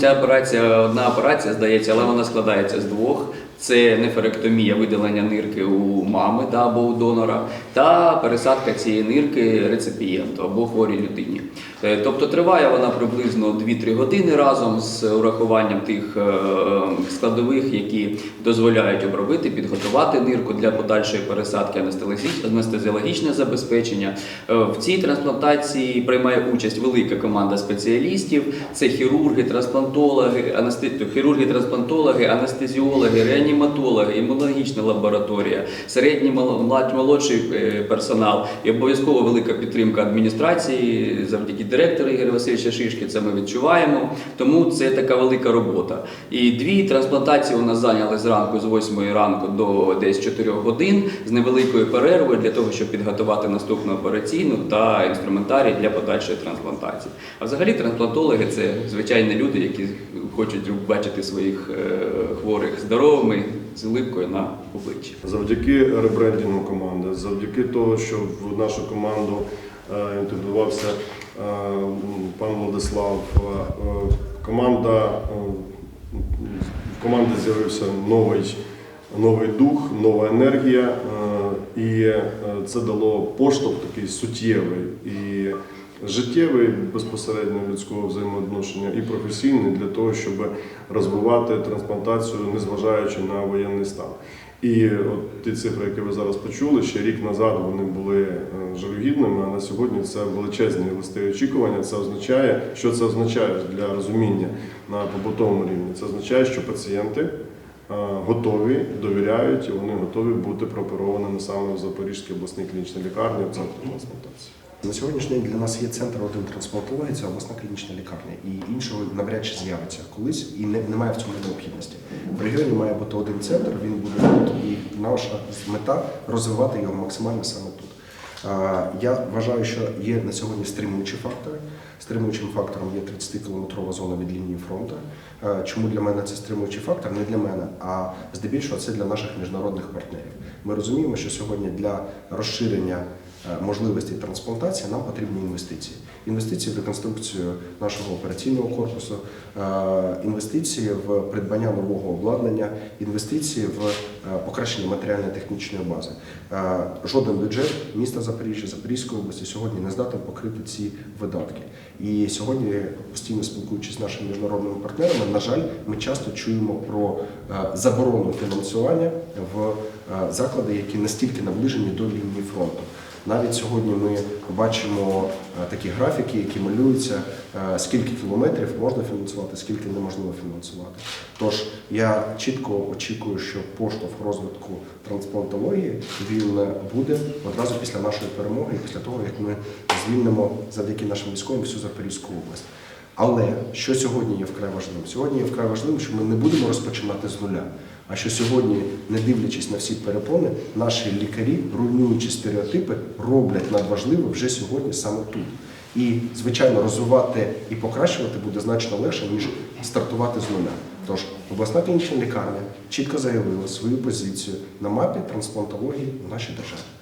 ця операція, одна операція, здається, але вона складається з двох. Це неферектомія, видалення нирки у мами да, або у донора, та пересадка цієї нирки реципієнту або хворій людині. Е, Тобто триває вона приблизно 2-3 години разом з урахуванням тих е, складових, які дозволяють обробити, підготувати нирку для подальшої пересадки анестезіологічне- забезпечення. Е, В цій трансплантації приймає участь велика команда спеціалістів. Це хірурги, трансплантологи, анесте... хірурги, трансплантологи, анестезіологи, реаніматологи, імунологічна лабораторія, середній молодший е, персонал і обов'язково велика підтримка адміністрації завдяки директору Ігоря Васильовича Шишки. Це ми відчуваємо. Тому це така велика робота. І дві трансплантації у нас зайняли зранку з 8 ранку до десь 4 годин з невеликою перервою для того, щоб підготувати наступну операційну та інструментарій для подальшої трансплантації. А взагалі трансплантологи це звичайні люди, які хочуть бачити своїх е, хворих здоровими з улипкою на обличчі. Завдяки ребрендінгу команди, завдяки того, що в нашу команду е, інтегрувався е, пан Владислав, е, команда, в команді з'явився новий, новий дух, нова енергія, і це дало поштовх такий суттєвий і життєвий безпосередньо людського взаємоотношення і професійний для того, щоб розвивати трансплантацію, незважаючи на воєнний стан. І от ті цифри, які ви зараз почули, ще рік назад вони були е, жалюгідними, а на сьогодні це величезні листи очікування. Це означає, що це означає для розуміння на побутовому рівні. Це означає, що пацієнти е, готові, довіряють і вони готові бути прооперованими саме в Запорізькій обласній клінічній лікарні в центрі трансплантації. На сьогоднішній день для нас є центр один трансплантології, це обласна клінічна лікарня, і іншого навряд чи з'явиться колись, і не, немає в цьому необхідності. В регіоні має бути один центр, він буде тут, і наша мета розвивати його максимально саме тут. Я вважаю, що є на сьогодні стримуючі фактори. Стримуючим фактором є 30-кілометрова зона від лінії фронту. Чому для мене це стримуючий фактор? Не для мене, а здебільшого це для наших міжнародних партнерів. Ми розуміємо, що сьогодні для розширення можливостей трансплантації нам потрібні інвестиції. Інвестиції в реконструкцію нашого операційного корпусу, е, інвестиції в придбання нового обладнання, інвестиції в е, покращення матеріально-технічної бази. Е, Жоден бюджет міста Запоріжжя, Запорізької області сьогодні не здатен покрити ці видатки. І сьогодні, постійно спілкуючись з нашими міжнародними партнерами, на жаль, ми часто чуємо про е, заборону фінансування в е, заклади, які настільки наближені до лінії фронту. Навіть сьогодні ми бачимо е, такі графіки, які малюються, е, скільки кілометрів можна фінансувати, скільки неможливо фінансувати. Тож я чітко очікую, що поштовх розвитку трансплантології він буде одразу після нашої перемоги, після того, як ми звільнимо завдяки нашим військовим всю Запорізьку область. Але що сьогодні є вкрай важливим? Сьогодні є вкрай важливим, що ми не будемо розпочинати з нуля. А що сьогодні, не дивлячись на всі перепони, наші лікарі, руйнуючи стереотипи, роблять надважливе вже сьогодні саме тут. І, звичайно, розвивати і покращувати буде значно легше, ніж стартувати з нуля. Тож обласна клінічна лікарня чітко заявила свою позицію на мапі трансплантології в нашій державі.